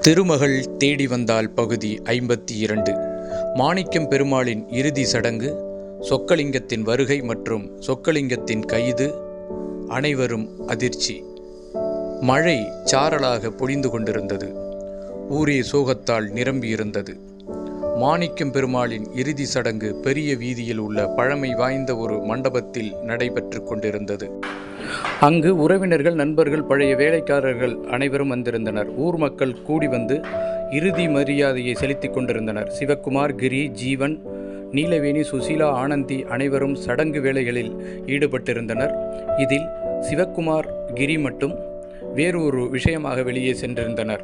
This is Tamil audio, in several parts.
திருமகள் தேடி வந்தால் பகுதி ஐம்பத்தி இரண்டு. மாணிக்கம் பெருமாளின் இறுதி சடங்கு சொக்கலிங்கத்தின் வருகை மற்றும் சொக்கலிங்கத்தின் கைது அனைவரும் அதிர்ச்சி. மழை சாரலாக பொழிந்து கொண்டிருந்தது. ஊரே சோகத்தால் நிரம்பியிருந்தது. மாணிக்கம் பெருமாளின் இறுதி சடங்கு பெரிய வீதியில் உள்ள பழமை வாய்ந்த ஒரு மண்டபத்தில் நடைபெற்று கொண்டிருந்தது. அங்கு உறவினர்கள் நண்பர்கள் பழைய வேலைக்காரர்கள் அனைவரும் வந்திருந்தனர். ஊர் மக்கள் கூடி வந்து இறுதி மரியாதையை செலுத்திக் கொண்டிருந்தனர். சிவக்குமார் கிரி ஜீவன் நீலவேணி சுசீலா ஆனந்தி அனைவரும் சடங்கு வேலைகளில் ஈடுபட்டிருந்தனர். இதில் சிவக்குமார் கிரி மட்டும் வேறொரு விஷயமாக வெளியே சென்றிருந்தனர்.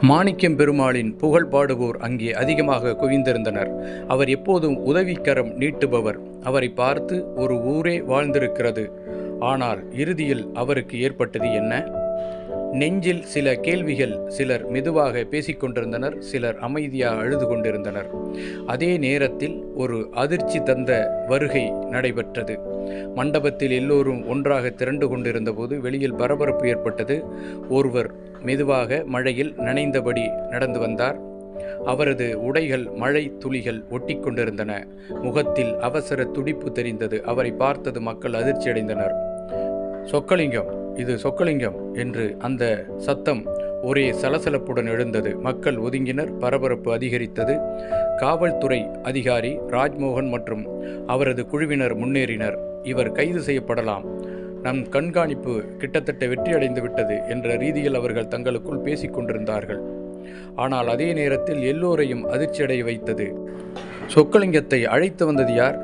மாணிக்கம் பெருமாளின் புகழ் பாடுவோர் அங்கே அதிகமாக குவிந்திருந்தனர். அவர் எப்போதும் உதவிக்கரம் நீட்டுபவர். அவரை பார்த்து ஒரு ஊரே வாழ்ந்திருக்கிறது. ஆனால் இறுதியில் அவருக்கு ஏற்பட்டது என்ன? நெஞ்சில் சில கேள்விகள் சிலர் மெதுவாக பேசிக்கொண்டிருந்தனர் சிலர் அமைதியாக அழுது கொண்டிருந்தனர். அதே நேரத்தில் ஒரு அதிர்ச்சி தந்த வருகை நடைபெற்றது. மண்டபத்தில் எல்லோரும் ஒன்றாக திரண்டு கொண்டிருந்தபோது வெளியில் பரபரப்பு ஏற்பட்டது. ஒருவர் மெதுவாக மழையில் நனைந்தபடி நடந்து வந்தார். அவரது உடைகள் மழை துளிகள் ஒட்டிக்கொண்டிருந்தன முகத்தில் அவசர துடிப்பு தெரிந்தது. அவரை பார்த்தது மக்கள் அதிர்ச்சியடைந்தனர். சொக்கலிங்கம் இது சொக்கலிங்கம் என்று அந்த சத்தம் ஒரே சலசலப்புடன் எழுந்தது. மக்கள் ஒதுங்கினர் பரபரப்பு அதிகரித்தது. காவல்துறை அதிகாரி ராஜ்மோகன் மற்றும் அவரது குழுவினர் முன்னேறினர். இவர் கைது செய்யப்படலாம். நம் கண்காணிப்பு கிட்டத்தட்ட வெற்றியடைந்து விட்டது என்ற ரீதியில் அவர்கள் தங்களுக்குள் பேசிக் கொண்டிருந்தார்கள். ஆனால் அதே நேரத்தில் எல்லோரையும் அதிர்ச்சியடைய வைத்தது. சொக்கலிங்கத்தை அழைத்து வந்தது யார்?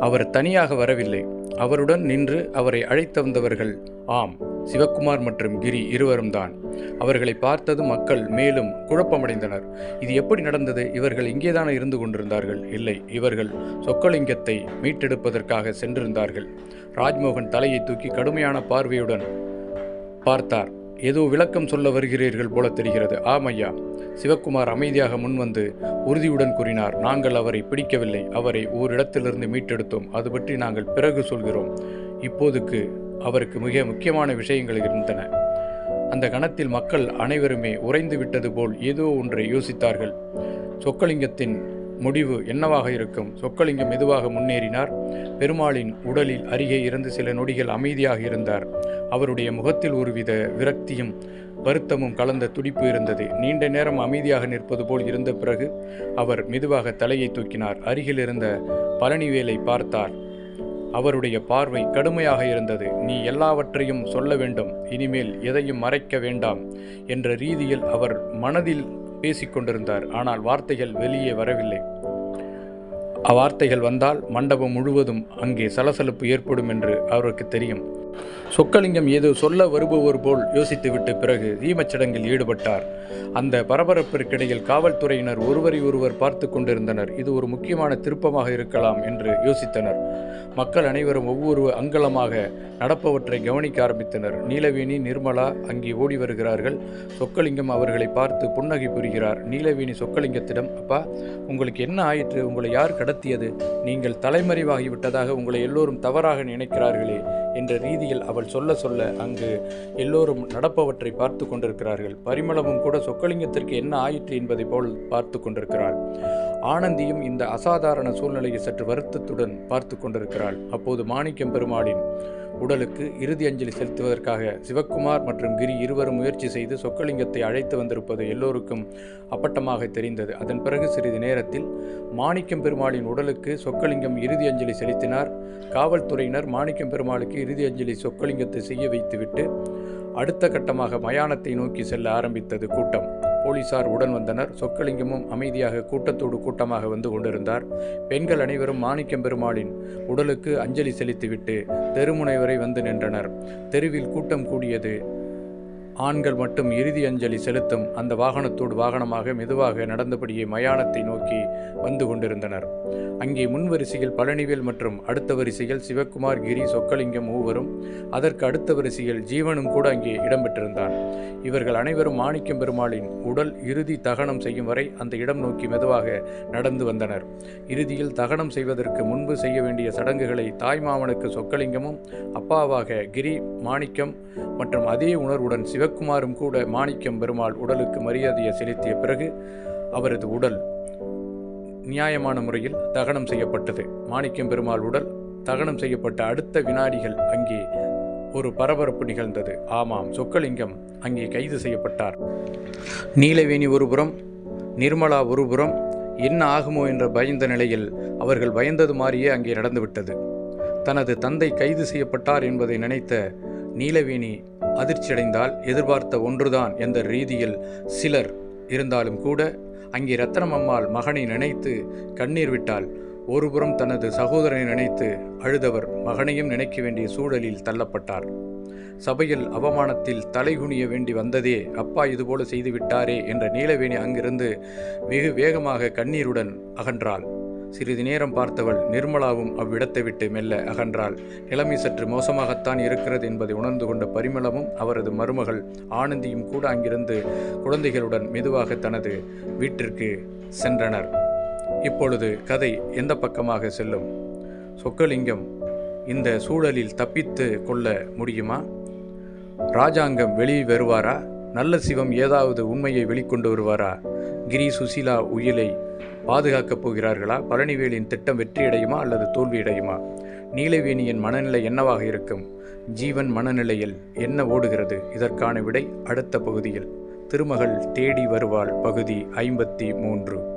அவர் தனியாக வரவில்லை. அவருடன் நின்று அவரை அழைத்து வந்தவர்கள் ஆம் சிவக்குமார் மற்றும் கிரி இருவரும் தான். அவர்களை பார்த்தது மக்கள் மேலும் குழப்பமடைந்தனர். இது எப்படி நடந்தது? இவர்கள் இங்கேதானே இருந்து கொண்டிருந்தார்கள்? இல்லை இவர்கள் சொக்கலிங்கத்தை மீட்டெடுப்பதற்காக சென்றிருந்தார்கள். ராஜ்மோகன் தலையை தூக்கி கடுமையான பார்வையுடன் பார்த்தார். ஏதோ விளக்கம் சொல்ல வருகிறீர்கள் போல தெரிகிறது. ஆம் ஐயா. சிவக்குமார் அமைதியாக முன்வந்து உறுதியுடன் கூறினார். நாங்கள் அவரை பிடிக்கவில்லை. அவரை ஓரிடத்திலிருந்து மீட்டெடுத்தோம். அது பற்றி நாங்கள் பிறகு சொல்கிறோம். இப்போதுக்கு அவருக்கு மிக முக்கியமான விஷயங்கள் இருந்தன. அந்த கணத்தில் மக்கள் அனைவருமே உறைந்து விட்டது போல் ஏதோ ஒன்றை யோசித்தார்கள். சொக்கலிங்கத்தின் முடிவு என்னவாக இருக்கும்? சொக்கலிங்கம் மெதுவாக முன்னேறினார். பெருமாளின் உடலில் அருகே இருந்து சில நொடிகள் அமைதியாக இருந்தார். அவருடைய முகத்தில் ஒருவித விரக்தியும் வருத்தமும் கலந்த துடிப்பு இருந்தது. நீண்ட நேரம் அமைதியாக நிற்பது போல் இருந்த பிறகு அவர் மெதுவாக தலையை தூக்கினார். அருகில் இருந்த பழனிவேலை பார்த்தார். அவருடைய பார்வை கடுமையாக இருந்தது. நீ எல்லாவற்றையும் சொல்ல வேண்டும். இனிமேல் எதையும் மறைக்க வேண்டாம் என்ற ரீதியில் அவர் மனதில் பேசிக்கொண்டிருந்தார் ஆனால் வார்த்தைகள் வெளியே வரவில்லை. அவ்வார்த்தைகள் வந்தால் மண்டபம் முழுவதும் அங்கே சலசலப்பு ஏற்படும் என்று அவருக்கு தெரியும். சொக்கலிங்கம் ஏதோ சொல்ல வருபவர் போல் யோசித்துவிட்டு பிறகு ஈமச்சடங்கில் ஈடுபட்டார். அந்த பரபரப்பிற்கிடையில் காவல்துறையினர் ஒருவரை ஒருவர் பார்த்து கொண்டிருந்தனர். இது ஒரு முக்கியமான திருப்பமாக இருக்கலாம் என்று யோசித்தனர். மக்கள் அனைவரும் ஒவ்வொரு அங்கலமாக நடப்பவற்றை கவனிக்க ஆரம்பித்தனர். நீலவேணி நிர்மலா அங்கே ஓடி வருகிறார்கள். சொக்கலிங்கம் அவர்களை பார்த்து புன்னகை புரிகிறார். நீலவேணி சொக்கலிங்கத்திடம் அப்பா உங்களுக்கு என்ன ஆயிற்று? உங்களை யார் கடத்தியது? நீங்கள் தலைமறைவாகிவிட்டதாக உங்களை எல்லோரும் தவறாக நினைக்கிறார்களே. என்ற ரீதியில் அவள் சொல்ல சொல்ல அங்கு எல்லோரும் நடப்பவற்றை பார்த்து கொண்டிருக்கிறார்கள். பரிமளமும் கூட சொக்கலிங்கத்திற்கு என்ன ஆயிற்று என்பதை போல் பார்த்து கொண்டிருக்கிறாள். ஆனந்தியும் இந்த அசாதாரண சூழ்நிலையை சற்று வருத்தத்துடன் பார்த்து கொண்டிருக்கிறாள். அப்போது மாணிக்கம் பெருமாளின் உடலுக்கு இறுதி அஞ்சலி செலுத்துவதற்காக சிவக்குமார் மற்றும் கிரி இருவரும் முயற்சி செய்து சொக்கலிங்கத்தை அழைத்து வந்திருப்பது எல்லோருக்கும் அப்பட்டமாக தெரிந்தது. அதன் பிறகு சிறிது நேரத்தில் மாணிக்கம் பெருமாளின் உடலுக்கு சொக்கலிங்கம் இறுதி அஞ்சலி செலுத்தினார். காவல்துறையினர் மாணிக்கம் பெருமாளுக்கு இறுதி அஞ்சலி சொக்கலிங்கத்தை செய்ய வைத்துவிட்டு அடுத்த கட்டமாக மயானத்தை நோக்கி செல்ல ஆரம்பித்தது கூட்டம். போலீசார் உடன் வந்தனர். சொக்கலிங்கமும் அமைதியாக கூட்டத்தோடு கூட்டமாக வந்து கொண்டிருந்தார். பெண்கள் அனைவரும் மாணிக்கம் பெருமாளின் உடலுக்கு அஞ்சலி செலுத்திவிட்டு தெருமுனை வரை வந்து நின்றனர். தெருவில் கூட்டம் கூடியது ஆண்கள் மட்டும் இறுதி அஞ்சலி செலுத்தும் அந்த வாகனத்தோடு வாகனமாக மெதுவாக நடந்தபடியே மயானத்தை நோக்கி வந்து கொண்டிருந்தனர். அங்கே முன்வரிசையில் பழனிவேல் மற்றும் அடுத்த வரிசையில் சிவக்குமார் கிரி சொக்கலிங்கம் மூவரும் அதற்கு அடுத்த வரிசையில் ஜீவனும் கூட அங்கே இடம்பெற்றிருந்தான். இவர்கள் அனைவரும் மாணிக்கம் பெருமாளின் உடல் இறுதி தகனம் செய்யும் வரை அந்த இடம் நோக்கி மெதுவாக நடந்து வந்தனர். இறுதியில் தகனம் செய்வதற்கு முன்பு செய்ய வேண்டிய சடங்குகளை தாய்மாமனுக்கு சொக்கலிங்கமும் அப்பாவாக கிரி மாணிக்கம் மற்றும் அதே உணர்வுடன் சிவக்குமாரும் கூட மாணிக்கம் பெருமாள் உடலுக்கு மரியாதையை செலுத்திய பிறகு அவரது உடல் நியாயமான முறையில் தகனம் செய்யப்பட்டது. மாணிக்கம் பெருமாள் உடல் தகனம் செய்யப்பட்ட அடுத்த வினாடிகள் அங்கே ஒரு பரபரப்பு நிகழ்ந்தது. ஆமாம் சொக்கலிங்கம் அங்கே கைது செய்யப்பட்டார். நீலவேணி ஒருபுறம் நிர்மலா ஒருபுறம் என்ன ஆகுமோ என்ற பயந்த நிலையில் அவர்கள் பயந்தது மாதிரியே அங்கே நடந்துவிட்டது. தனது தந்தை கைது செய்யப்பட்டார் என்பதை நினைத்த நீலவேணி அதிர்ச்சியடைந்தால் எதிர்பார்த்த ஒன்றுதான் என்ற ரீதியில் சிலர் இருந்தாலும் கூட அங்கே ரத்தனம் அம்மாள் மகனை நினைத்து கண்ணீர் விட்டால் ஒருபுறம் தனது சகோதரனை நினைத்து அழுதவர் மகனையும் நினைக்க வேண்டிய சூழலில் தள்ளப்பட்டார். சபையில் அவமானத்தில் தலைகுனிய வேண்டி வந்ததே அப்பா இதுபோல செய்து விட்டாரே என்ற நீலவேணி அங்கிருந்து வெகு வேகமாக கண்ணீருடன் அகன்றாள். சிறிது நேரம் பார்த்தவள் நிர்மலாவும் அவ்விடத்தை விட்டு மெல்ல அகன்றாள். நிலைமை சற்று மோசமாகத்தான் இருக்கிறது என்பதை உணர்ந்து கொண்ட பரிமளமும் அவரது மருமகள் ஆனந்தியும் கூட அங்கிருந்து குழந்தைகளுடன் மெதுவாக தனது வீட்டிற்கு சென்றனர். இப்பொழுது கதை எந்த பக்கமாக செல்லும்? சொக்கலிங்கம் இந்த சூழலில் தப்பித்து கொள்ள முடியுமா? ராஜாங்கம் வெளியே வருவாரா? நல்ல சிவம் ஏதாவது உண்மையை வெளிக்கொண்டு வருவாரா? கிரி சுசீலா உயிலை பாதுகாக்கப் போகிறார்களா? பழனிவேலின் திட்டம் வெற்றியடையுமா அல்லது தோல்வியடையுமா? நீலவேணியின் மனநிலை என்னவாக இருக்கும்? ஜீவன் மனநிலையில் என்ன ஓடுகிறது? இதற்கான விடை அடுத்த பகுதியில். திருமகள் தேடி வருவாள் பகுதி ஐம்பத்தி மூன்று.